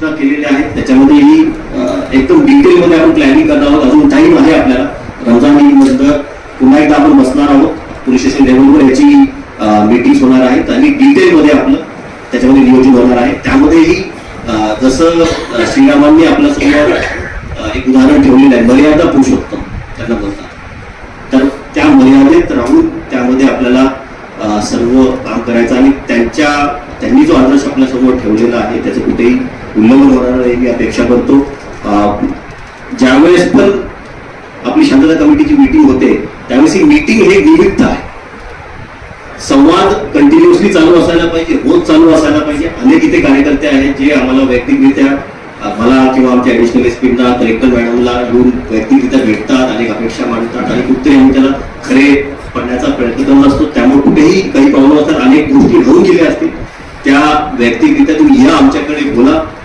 सुद्धा केलेल्या आहेत. त्याच्यामध्येही एकदम एकदम डिटेलमध्ये आपण प्लॅनिंग करणार आहोत. अजून टाईम आहे आपल्याला. रमजान ईदनंतर पुन्हा एकदा आपण बसणार आहोत. पोलीस स्टेशन लेवलवर याची मीटिंग होणार आहेत. आणि डिटेलमध्ये आपलं त्याच्यामध्ये नियोजन होणार आहे. त्यामध्येही जसं श्रीरामांनी आपल्यासमोर एक उदाहरण ठेवलेलं आहे. मर्यादा पुरुषोत्तम त्यांना बोलतात. तर त्या मर्यादेत राहून त्यामध्ये आपल्याला सर्व काम करायचं आणि त्यांच्या त्यांनी जो आदर्श आपल्यासमोर ठेवलेला आहे त्याचं कुठेही उल्लंघन होणार नाही मी अपेक्षा करतो. ज्यावेळेस पण आपली शांतता कमिटीची मीटिंग होते त्यावेळेस ही मीटिंग हे निमित्त आहे. संवाद कंटिन्युअसली चालू असायला पाहिजे रोज चालू असायला पाहिजे. अनेक इथे कार्यकर्ते आहेत जे आम्हाला वैयक्तिकरित्या मला किंवा आमच्या ऍडिशनल एसपींना कलेक्टर मॅडमला येऊन वैयक्तिकरित्या भेटतात अनेक अपेक्षा मांडतात. आणि कुठे आम्ही त्याला खरे पडण्याचा प्रयत्न करत असतो. त्यामुळे कुठेही काही प्रॉब्लेम असतात अनेक गोष्टी घडून गेल्या असतील. त्या वैयक्तिकरित्या